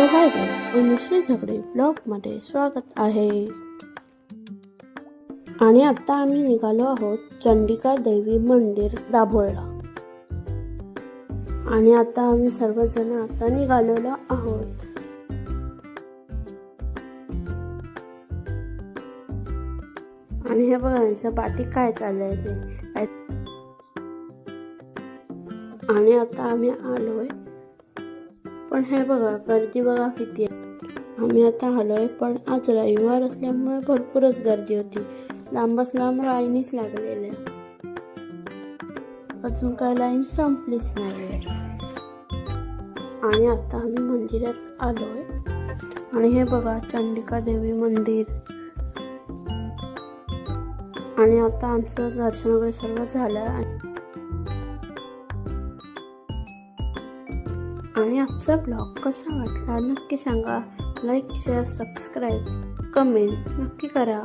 So hi guys Anushree झगडे ब्लॉगमध्ये स्वागत आहे. आणि आता आम्ही निघालो आहोत चंडिका देवी मंदिर दाभोळला. आणि आता आम्ही सर्वजण आता निघालेलो आहोत. आणि हे बघा यांच्या पाठी काय चाललंय ते. आणि आता आम्ही आलोय पण हे बघा गर्दी बघा किती आहे. आम्ही आता आलोय पण आज रविवार असल्यामुळे भरपूरच गर्दी होती. लांबच लांब लाईनीच लागलेल्या अजून काय लाईन संपलीच नाही आणि आता आम्ही मंदिरात आलोय. आणि हे बघा चंडिका देवी मंदिर. आणि आता आमचं दर्शन वगैरे सर्व झालं आणि आजचा ब्लॉग कसा वाटला? नक्की सांगा. लाईक शेअर सबस्क्राईब कमेंट नक्की करा.